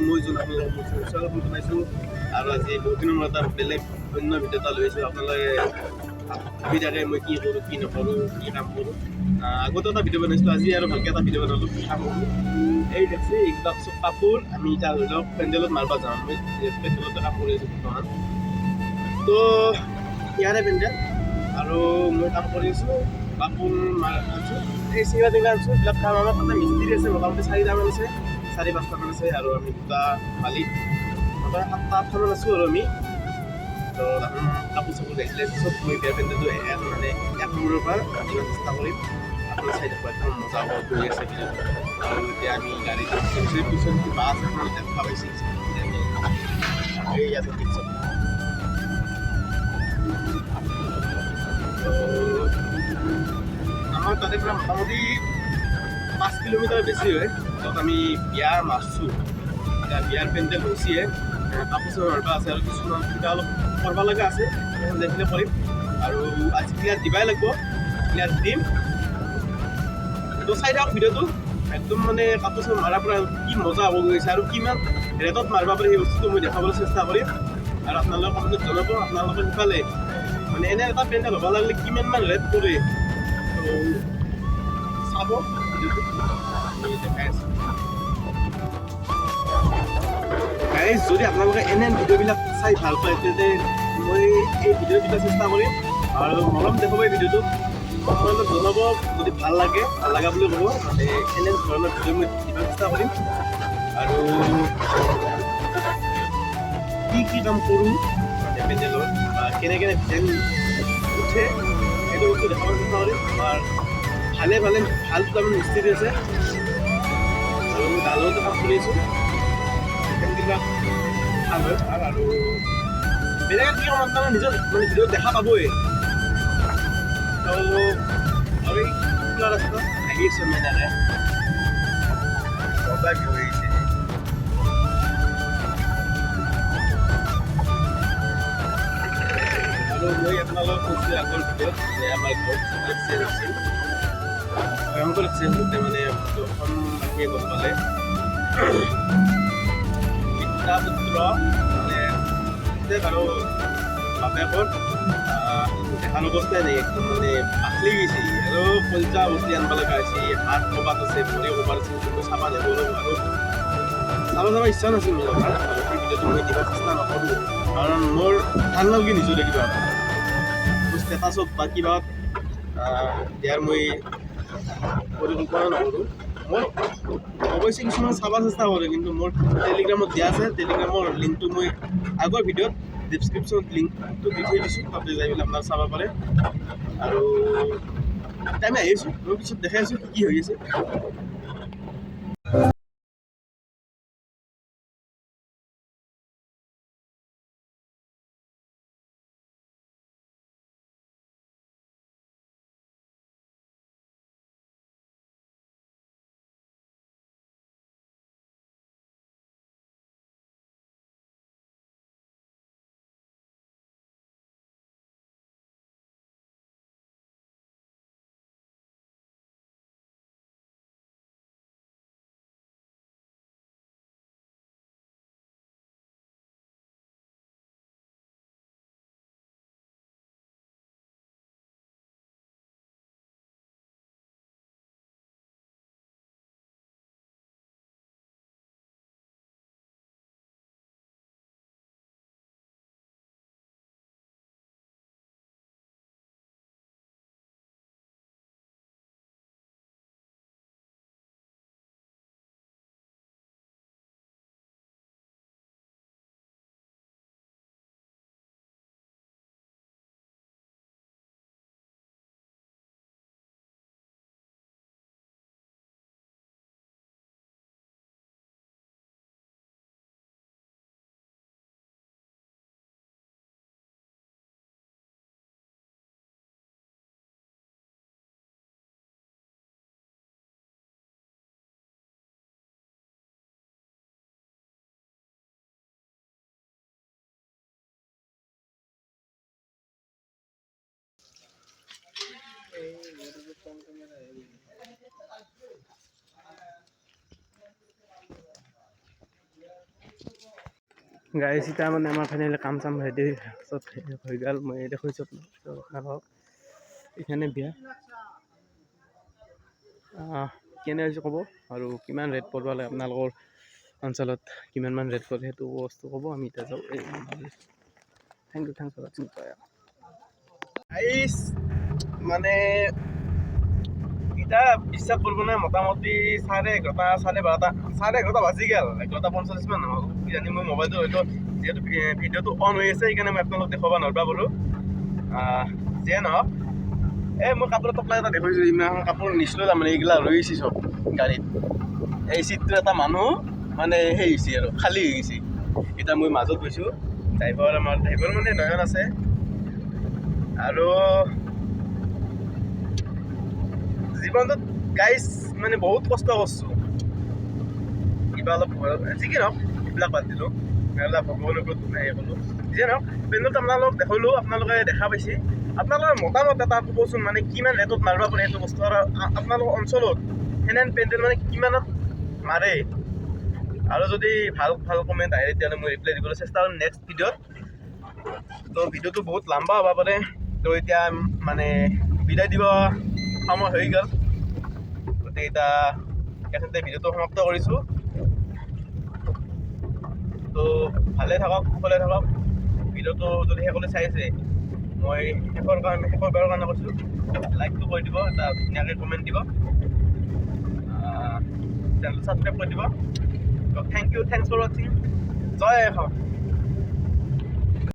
আছোঁ মই যোন আপোনালোকক স্বাগতম জনাইছোঁ আৰু আজি বহুত দিনৰ মূৰত এটা বেলেগ অন্য ভিডিঅ' এটা লৈ আহিছোঁ আপোনালোকে ভাবি থাকে মই কি কৰোঁ কি নকৰোঁ কি কাম কৰোঁ আগতে এটা ভিডিঅ' বনাইছিলোঁ, আজি আৰু ভালকৈ এটা ভিডিঅ' বনালোঁ। কি এই দেখছি এইবিলাক চব কাপোৰ, আমি এতিয়া ধৰি লওক পেণ্ডেলত মাৰিব যাওঁ মই পেণ্ডেলতে কাম কৰি আছোঁ বৰ্তমান। তো, ইয়াৰে পেণ্ডেল। আৰু মই কাম কৰি আছোঁ কাপোৰ আছোঁ এই চিঙা টিঙা আছোঁ এইবিলাক কাম আমাৰ তাতে মিস্ত্ৰী আছে মোটামুটি চাৰিটামান আছে চাৰি পাঁচটামান আছে আৰু আমি দুটা মালিক। মোটামুটি সাতটা, আঠটামান আছোঁ আৰু আমি। তো তাহোন কাপোৰ চাপোৰ দেখিলে চব মই বিয়াৰ পেণ্ডেলটো এক মানে এক পৰা ৰাতিপুৱা চেষ্টা কৰিম। আপোনাৰ চাই থাকোঁ একদম মজা হ'ব কৰি আছে ভিডিঅ'টো আৰু এতিয়া আমি গাড়ীত পিছত পিছত বাছ এখন দেখা পাইছে। এই তাতে পৰা মোটামুটি পাঁচ কিলোমিটাৰ বেছি হয়। য'ত আমি বিয়া মাৰছোঁ এতিয়া বিয়াৰ পেণ্ডেল হৈছে কাপোৰ চাপোৰ আছে আৰু কিছুমান কিবা অলপ কৰিব লগা আছে। সেইখন কৰিম। আৰু আজি ক্লিয়াৰ দিবাই লাগিব। ক্লিয়াৰ দিম। তো চাই থাকক ভিডিঅ'টো। একদম মানে কাপোৰ চাপোৰ মাৰাৰ পৰা কি মজা হ'ব গৈছে আৰু কিমান ৰেটত মাৰিব পাৰি সেই বস্তুটো মই দেখাবলৈ চেষ্টা কৰিম। আৰু আপোনালোকে কমেণ্টত জনাব। আপোনালোকে সিফালে মানে এনে এটা পেণ্ডেল হ'ব লাগিলে কিমানমান ৰেট পৰে। তো চাব। গাইজ যদি আপোনালোকে এনে ভিডিঅ'বিলাক চাই ভালো পায়, তেন্তে মই এই ভিডিঅ'বিলাক চেষ্টা কৰিম। আৰু মৰম দেখুৱাব এই ভিডিঅ'টো আপোনালোকে জনাব যদি ভালো লাগে, ভালো লগা বুলি ক'ব এনে ধৰণৰ ভিডিঅ' মই দিব চেষ্টা কৰিম। আৰু কি কি কাম কৰোঁ পেণ্ডেলৰ, বা কেনে কেনে ডিজাইন উঠে, সেইটো বস্তু দেখাব চেষ্টা কৰিম। আমাৰ ভালে ভালে ভালো দুটামান মিস্ত্ৰী আছে। আৰু মই ডালৰতে কাম কৰি আছোঁ। বিলাক ভালো হয় ভালো আৰু বেলেগে কি কাম আপোনাৰ নিজৰ মানে ভিডিঅ'ত দেখা পাবই। তো আৰু এই খোলা ৰাস্তা আহি আছোঁ ভিউ আহিছে আৰু মই আপোনালোকক কৈছোঁ আগৰ ভিডিঅ'ত যে আমাৰ ঘৰত চেঞ্জ ভয়ংকৰ চেঞ্জ মানে ৰাখিয়ে গম পালে পিতা মানে যে বাৰু বাপেকৰ দেখান অৱস্থাই নাই একদম মানে পাখলি গৈছে। আৰু কলজা বস্তি আনব লগা হৈছে হাত ক'ৰবাত আছে ভৰি ক'ৰবাত আছে কিন্তু চাবা নগ'লো আৰু। চাব যাব ইচ্ছা নাছিল মোৰ ভিডিঅ'টো মই দিব চেষ্টা নকৰোঁ কাৰণ মোৰ ভালো নালাগে নিজৰে কিবা ষ্টেটাছত বা কিবা আহ, দিয়াৰ মই অৱশ্যে কিছুমান চাব চেষ্টা কৰোঁ, কিন্তু মোৰ টেলিগ্ৰামত দিয়া আছে। টেলিগ্ৰামৰ লিংকটো মই আগৰ ভিডিঅ'ত ডিছক্ৰিপশ্যনত লিংকটো দি থৈ দিছোঁ, তাতে যাই পেলাই আপোনাৰ চাব পাৰে। আৰু আমি আহি আছোঁ। মই পিছত দেখাই আছোঁ কি হৈ আছে। গাড়ী চিটা মানে আমাৰ ফাইনেলি কাম চাম ৰেডি চব হৈ গ'ল। মই দেখুৱাইছোঁ আপোনালোকক এইখানে বিয়া। কেনে হৈছে ক'ব? আৰু কিমান ৰেট পৰিব লাগে? আপোনালোকৰ অঞ্চলত কিমানমান ৰেট পৰে সেইটো বস্তু ক'ব। আমি এতিয়া যাওঁ থেংক ইউ থেংক আইচ মানে এতিয়া বিশ্বাস কৰিব নাই মোটামুটি চাৰে এঘাৰটা, চাৰে বাৰটা, চাৰে এঘাৰটা বাজি গ'ল, এঘাৰটা পঞ্চল্লিছ মান কিজানি মোৰ মোবাইলটো হয়তো যিহেতু ভিডিঅ'টো অন হৈ আছে, সেইকাৰণে মই আপোনালোকক দেখুৱাব নোৱাৰিবা পাৰোঁ যিয়ে নহওক। এই মই কাপোৰ টকলা এটা দেখুৱাইছোঁ, ইমান কাপোৰ নিছিলোঁ তাৰমানে, এইগিলা ৰৈছে চব গাড়ীত। এই চিটটো এটা মানুহ মানে সেই হৈছে আৰু, খালী হৈ গৈছে। এতিয়া মই মাজত গৈছোঁ, ড্ৰাইভাৰ আমাৰ, ড্ৰাইভাৰ মানে নয়ন আছে। আৰু জীৱনটোত গাইজ মানে বহুত কষ্ট কৰিছোঁ। কিবা অলপ যি কি নহওক, এইবিলাক বাদ দিলোঁ। ভগৱানৰ ওপৰত হেৰি ক'লোঁ যিয়ে নহওক পেণ্ডেলটো আপোনালোকক দেখালোঁ, আপোনালোকে দেখা পাইছে। আপোনালোকৰ মতামত এটা ক'বচোন মানে কিমান ৰেটত মাৰিব পাৰে সেইটো বস্তু? আৰু আপোনালোকৰ অঞ্চলত সেনেহেন পেণ্ডেল মানে কিমানত মাৰে? আৰু যদি ভালো ভালো কমেণ্ট আহে, তেতিয়াহ'লে ৰিপ্লাই দিবলৈ চেষ্টা কৰিম নেক্সট ভিডিঅ'ত। তো ভিডিঅ'টো বহুত লম্বা হ'ব পাৰে। তো এতিয়া মানে বিদায় দিব। সময় হৈ গ'ল। গতিকে এতিয়া এখনতে ভিডিঅ'টো সমাপ্ত কৰিছোঁ। তো ভালে থাকক কুশলে থাকক। ভিডিঅ'টো যদি সকলোৱে চাইছে, মই শেষৰ কাৰণে, শেষৰ বাৰৰ কাৰণে কৈছোঁ, লাইকটো কৰি দিব, এটা ধুনীয়াকৈ কমেণ্ট দিব। চেনেলটো ছাবস্ক্ৰাইব কৰি দিব। থেংক ইউ থেংকছ ফৰ ৱাচিং জয় অসম